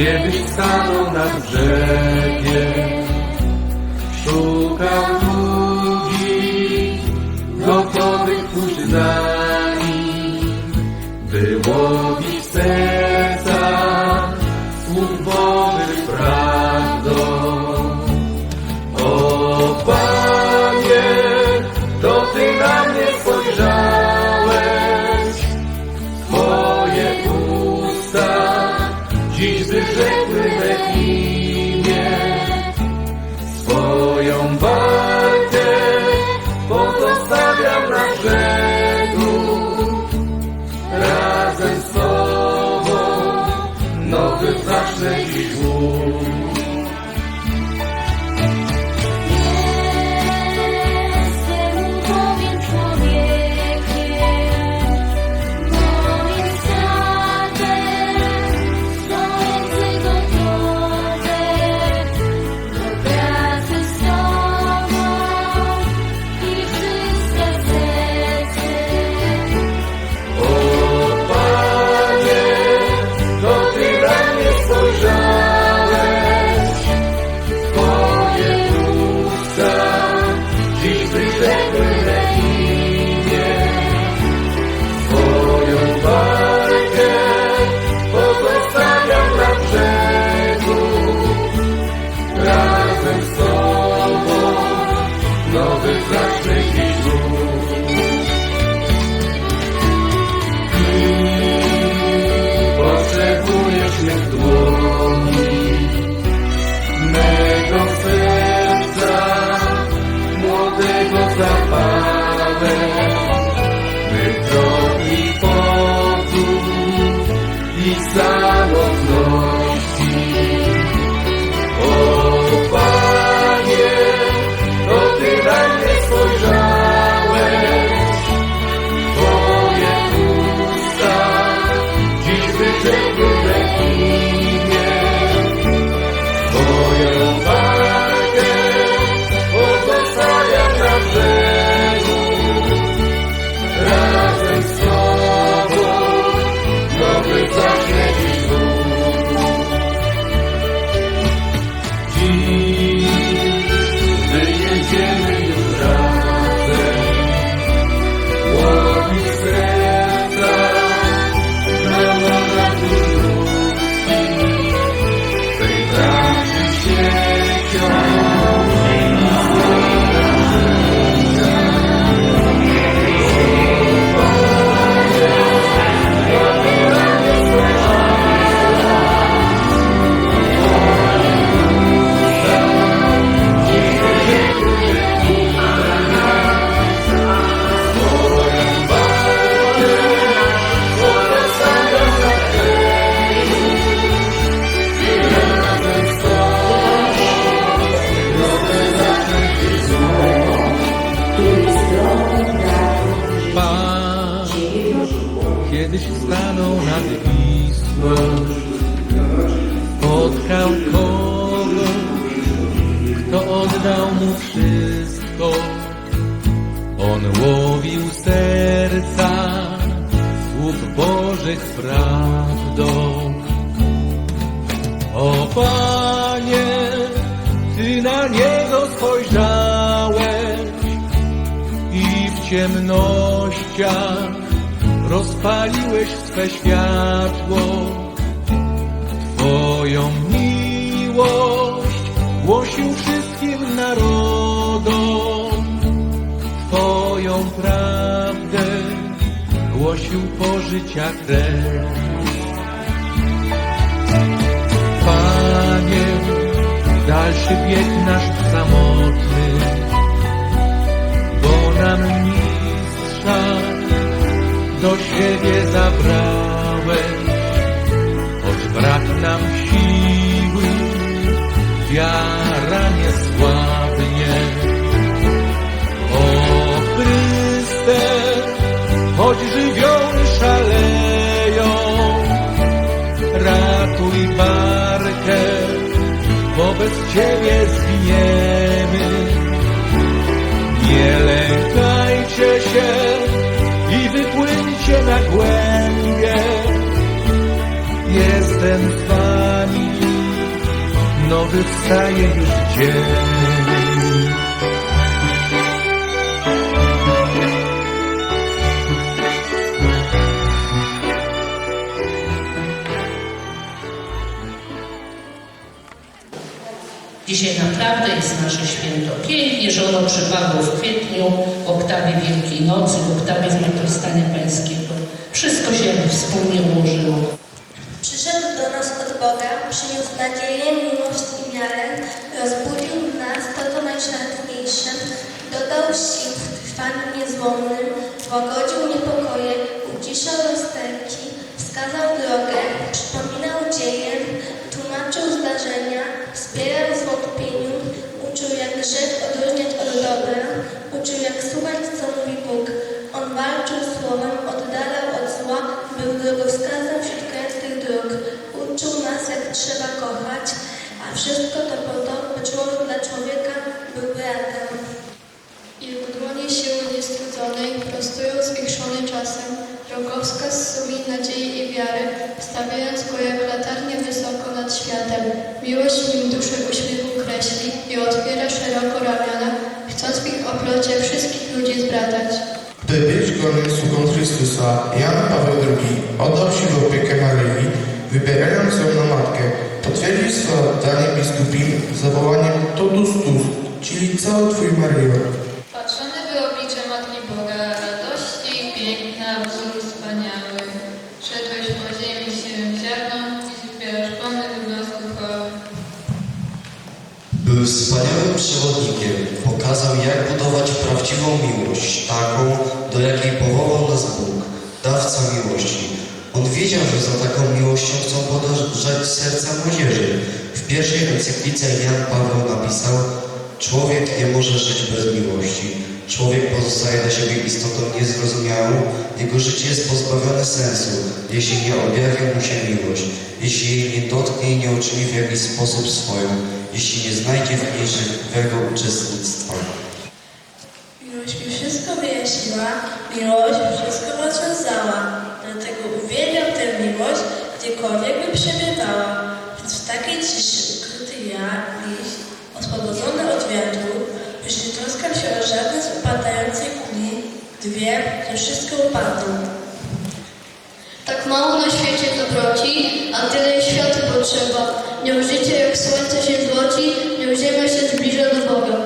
kiedyś stanął nad brzegiem. You. Kiedyś stanął nad Wisłą, spotkał kogoś, kto oddał mu wszystko. On łowił serca słów Bożych prawdą. O Panie, Ty na niego spojrzałeś i w ciemnościach rozpaliłeś swe światło. Twoją miłość głosił wszystkim narodom, Twoją prawdę głosił pożycia krew. Panie, dalszy bieg nasz samotny, do siebie zabrałeś, choć brak nam siły, wiara nie słabnie. O Chryste, choć żywioły szaleją, ratuj barkę, bo bez Ciebie zginiemy. Nie lękajcie się Jestem z wami nowy wstaje już dzień. Dzisiaj naprawdę jest nasze święto. Pięknie, że ono przypadło w kwietniu, w oktawie Wielkiej Nocy, w oktawie Zmartwychwstania Pańskiego. Wszystko się wspólnie ułożyło. Boga, przyniósł nadzieję, miłość i wiarę, rozbudził nas to, co najszlachetniejsze, dodał sił w trwaniu niezłomnym, łagodził niepokoje, uciszał rozterki, wskazał drogę, przypominał dzieje, tłumaczył zdarzenia, wspierał w zwątpieniu, uczył jak grzech odróżniać od dobra, uczył jak słuchać, co mówi Bóg. On walczył słowem, oddalał od zła, był drogowskazem wśród krętych dróg. Uczył nas, jak trzeba kochać, a wszystko to po to, by człowiek dla człowieka był bratem. Jego dłonie siły niestrudzonej prostują zwiększony czasem, drogowskaz sumień nadziei i wiary, stawiając go jak latarnię wysoko nad światem. Miłość nim duszę uśmiechu kreśli i otwiera szeroko ramiona, chcąc w ich obrocie wszystkich ludzi zbratać. By być godnym sługą Chrystusa, Jan Paweł II oddał się w opiekę Maryi, wybierając ją na matkę. Potwierdził swoje oddanie biskupim zawołaniem Totus tus, czyli cały Twój Maryjo. Patrzony by oblicze Matki Boga, radości piękna, wzór wspaniały. Szedłeś po ziemi się ziarną i zbierasz plony wyglądów chwały. Był wspaniałym przewodnikiem. Pokazał, jak budować prawdziwą miłość, taką, do jakiej powołał nas Bóg, dawca miłości. On wiedział, że za taką miłością chcą podążać serca młodzieży. W pierwszej encyklice Jan Paweł napisał Człowiek nie może żyć bez miłości. Człowiek pozostaje dla siebie istotą niezrozumiałą, jego życie jest pozbawione sensu, jeśli nie objawi mu się miłość, jeśli jej nie dotknie i nie uczyni w jakiś sposób swoją, jeśli nie znajdzie w niej żywego uczestnictwa. Miłość mi wszystko wyjaśniła, miłość wszystko rozwiązała. Miłość, gdziekolwiek by przebywała. Więc w takiej ciszy ukryty ja, liść, oswobodzony od wiatru, już nie troskam się o żadne z upadającej kuli, gdy wiem, że wszystko upadło. Tak mało na świecie dobroci, a tyle światu potrzeba. Nią życie jak słońce się złoci, nią ziemia się zbliża do Boga.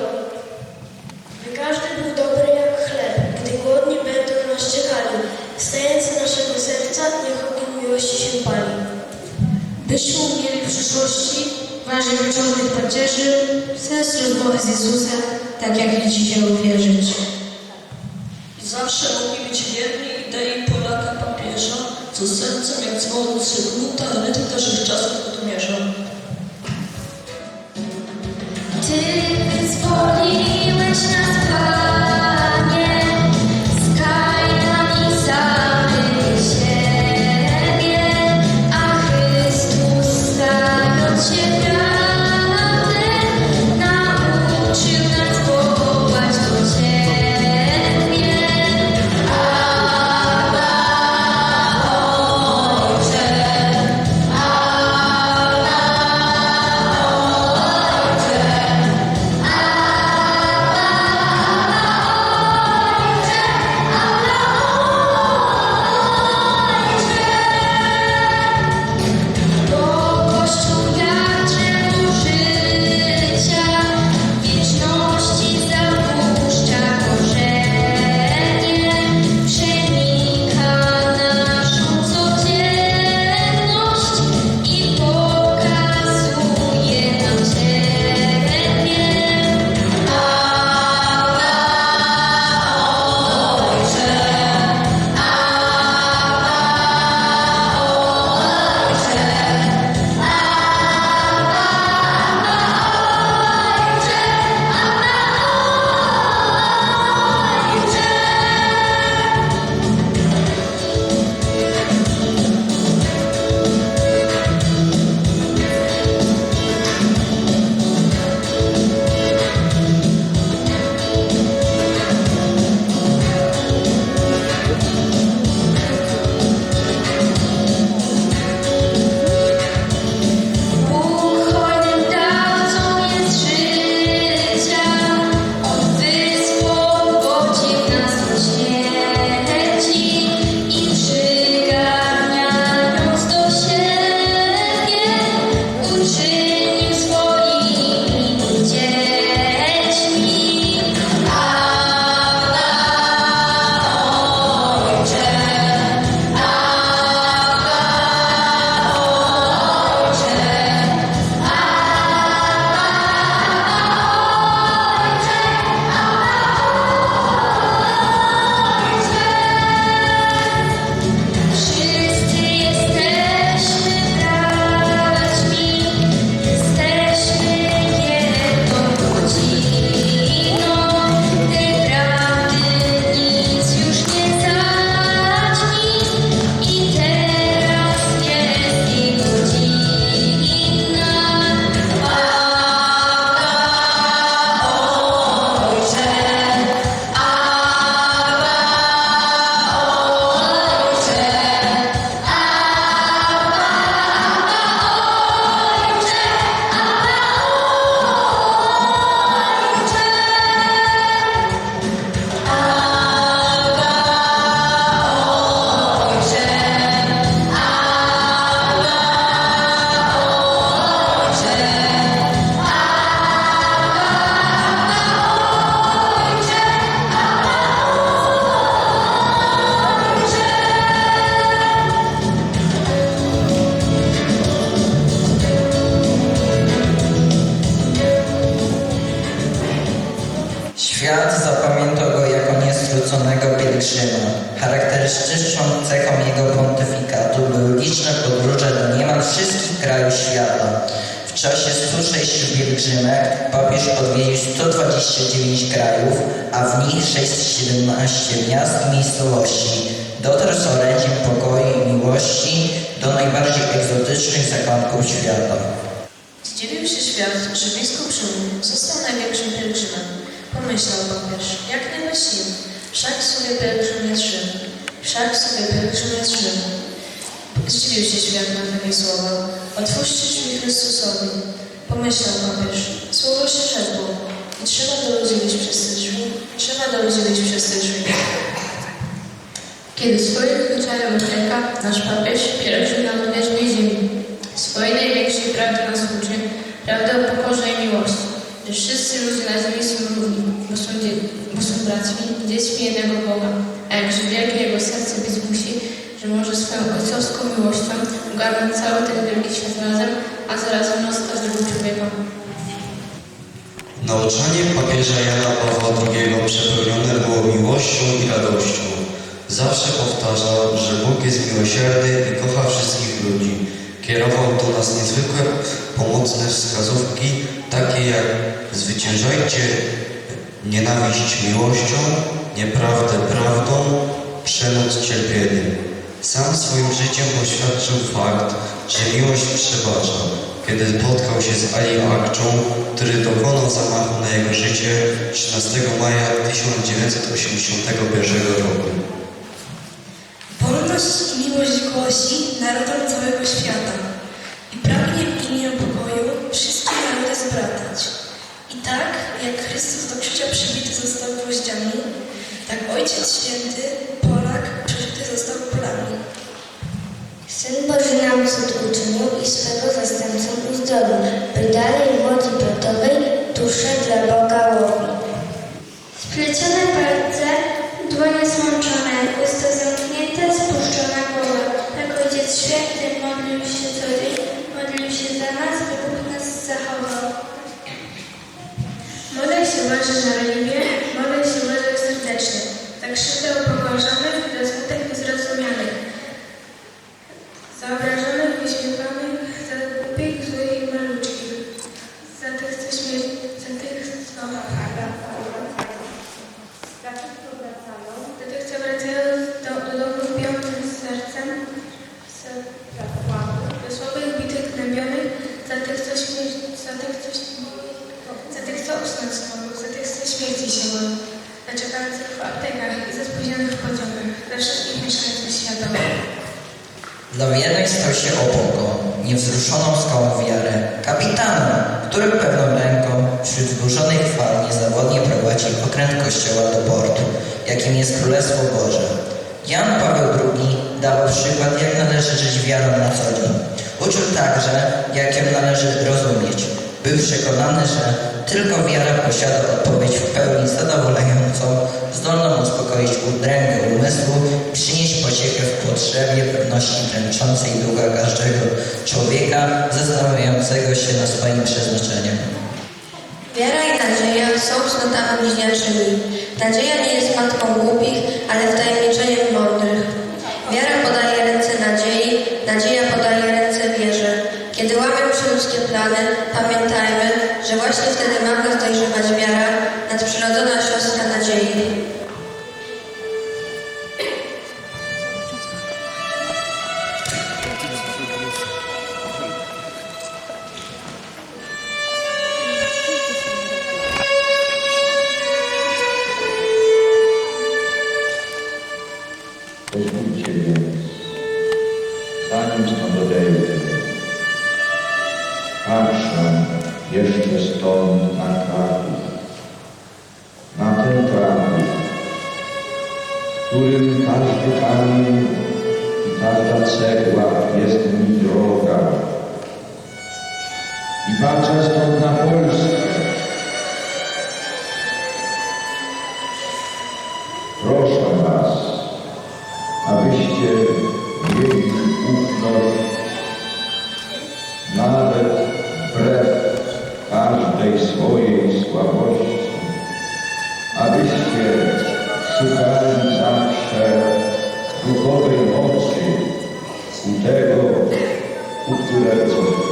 By każdy był dobry jak chleb, gdy głodni będą nas czekali. Stając z naszego serca, niech ogień miłości się pali. Byśmy mieli w przyszłości waży wieczornych pacierzy, sens rozmowy z Jezusem, tak jak liczycie uwierzyć. Zawsze mogli być wierni idei Polaka papieża, co sercem jak dzwon Zygmunta rytm naszych czasów odmierza. Ty pielgrzymek papież odwiedził 129 krajów, a w nich 617 miast i miejscowości. Dotarł z orędziem pokoju i miłości do najbardziej egzotycznych zakątków świata. Zdziwił się świat, że biskup Rzym został największym pielgrzymem. Pomyślał papież, jak nie myśli, wszak sobie pielgrzym jest Rzym, wszak sobie pielgrzym jest Rzym. Zdziwił się świat na słowa. Otwórzcie drzwi Chrystusowi. Pomyślał papież, słowo się rzekło i trzeba do ludzi wyjść przez te drzwi, trzeba do ludzi wyjść przez te drzwi. Kiedy swoich zwyczajów odręka, nasz papież pielgrzym na odwiecznej ziemi. Swojej największej prawdy nas uczy, prawdę o pokorze i miłości, że wszyscy ludzie na ziemi są równi, bo są, dzie- bo są braćmi, dziećmi jednego Boga, a jakże wielkie jego serce być musi, że może swoją ojcowską miłością ogarnąć cały ten wielki świat razem, a zarazem nas każdego człowieka. Nauczanie papieża Jana Pawła II przepełnione było miłością i radością. Zawsze powtarzał, że Bóg jest miłosierny i kocha wszystkich ludzi. Kierował do nas niezwykłe pomocne wskazówki, takie jak zwyciężajcie nienawiść miłością, nieprawdę prawdą, przemoc cierpieniem. Sam swoim życiem poświadczył fakt, że miłość przebacza, kiedy spotkał się z Ali Akczą, który dokonał zamachu na jego życie 13 maja 1981 roku. Wolność i miłość głosi narodom całego świata i pragnie w imię pokoju wszystkie narody zbratać. I tak, jak Chrystus do krzyża przybity został gwoździami, tak Ojciec Święty, Polak, przybity został Polami. Syn Boży nam cud uczynił i swego zastępcę uzdrowił, by dalej w łodzi brodowej duszę dla Boga łowił. Splecione palce, dłonie złączone, usta zamknięte, spuszczona głowa. Tak Ojciec Święty modlił się co dzień, modlił się za nas, by Bóg nas zachował. Modlę się Boże żarliwie, modlę się Boże serdecznie, za krzywdę upokorzonych, za smutek niezrozumianych, za obrażonych, wyśmiewanych, za głupich, złych i maluczkich, za tych, co śmierć, za tych, co za tych, co wracają, za tych, co wracają do, do domu z białym sercem, za, do słabych, bitych, gnębionych, za tych, co śmierć, za tych, co za tych, co usnąć nie mogą, za tych, co śmierci się boją, za czekających w aptekach i za spóźnionych w pociągach, za wszystkich mieszkańców świata. Wiernych stał się opórką, niewzruszoną skałą wiary, kapitanem, który pewną ręką wśród zburzonych fal niezawodnie prowadzi okręt Kościoła do portu, jakim jest Królestwo Boże. Jan Paweł II dawał przykład, jak należy żyć wiarą na co dzień. Uczył także, jak ją należy rozumieć. Był przekonany, że tylko wiara posiada odpowiedź w pełni zadowalającą, zdolną uspokoić udręgę umysłu, przynieść pociechę w potrzebie pewności dręczącej ducha każdego człowieka zastanawiającego się nad swoim przeznaczeniem. Wiara i nadzieja są cnotami bliźniaczymi. Nadzieja nie jest matką głupich, ale wtajemniczeniem mądrych. Wiara podaje ręce nadziei, nadzieja podaje ręce wierze. Kiedy łamią się ludzkie plany, pamiętajmy, że właśnie wtedy ma nas dojrzewać wiara, nadprzyrodzona siostra nadziei.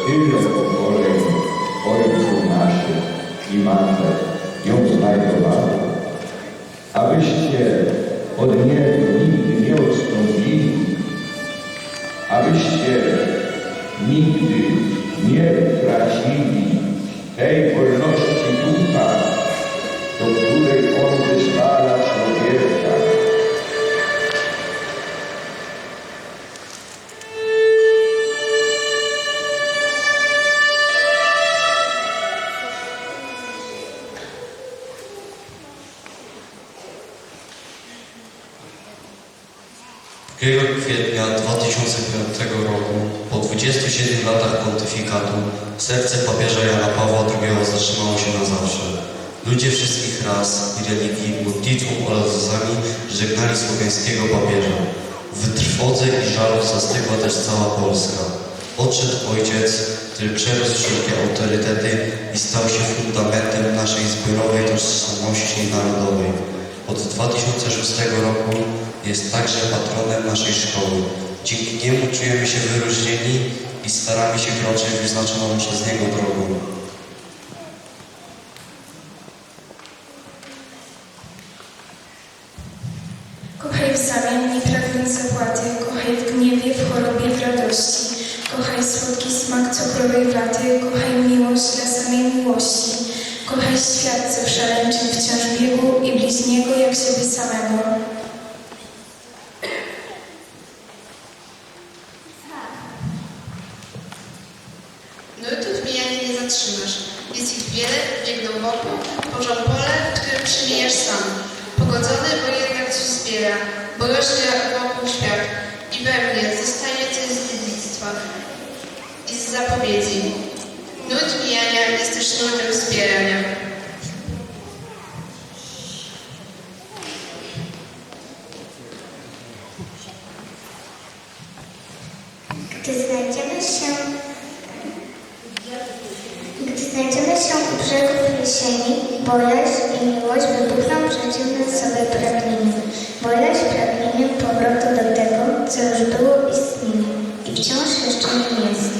Ti je zbog Bože, Bože su naše i mantra serce papieża Jana Pawła II zatrzymało się na zawsze. Ludzie wszystkich ras i religii modlitwą oraz łzami żegnali słowiańskiego papieża. W trwodze i żalu zastygła też cała Polska. Odszedł ojciec, który przerósł wszelkie autorytety i stał się fundamentem naszej zbiorowej tożsamości narodowej. Od 2006 roku jest także patronem naszej szkoły. Dzięki niemu czujemy się wyróżnieni i staramy się kroczyć wyznaczoną przez niego drogą. Kochaj w zamian, nie pragnąc zapłaty, kochaj w gniewie, w chorobie, w radości. Kochaj słodki smak cukrowej waty, kochaj miłość dla samej miłości. Kochaj świat, co w szaleńczym wciąż biegu i bliźniego jak siebie samego. Mijania nie zatrzymasz. Jest ich wiele, biegną wokół, tworzą pole, które przemijasz sam. Pogodzony, bo jednak coś zbiera, bo rośnie wokół świat. I we mnie zostanie coś z dziedzictwa i z zapowiedzi. Nurt mijania jest też nurtem zbierania. Gdy znajdziemy się, gdy znajdziemy się u brzegów jesieni, bojaźń i miłość wybuchną przeciwne sobie pragnieniem. Bojaźń pragnieniem powrotu do tego, co już było istnienie i wciąż jeszcze nie jest.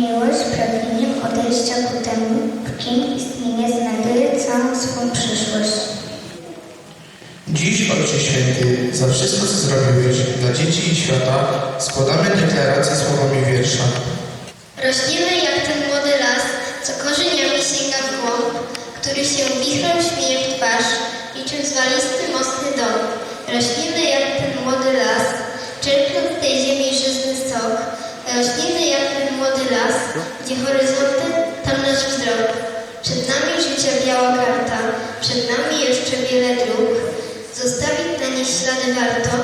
Miłość pragnieniem odejścia ku temu, w kim istnienie znajduje całą swą przyszłość. Dziś, Ojcze Święty, za wszystko, co zrobiłeś dla dzieci i świata, składamy deklarację słowami wiersza. Rośliny jak ten młody las, co korzeniami sięga w głąb, który się wichrem śmieje w twarz, niczym zwalisty mocny dom. Rośliny jak ten młody las, czerpią z tej ziemi żyzny sok. Rośliny jak ten młody las, gdzie horyzonty, tam nasz wzrok. Przed nami życia biała karta, przed nami jeszcze wiele dróg. Zostawić na nich ślady warto,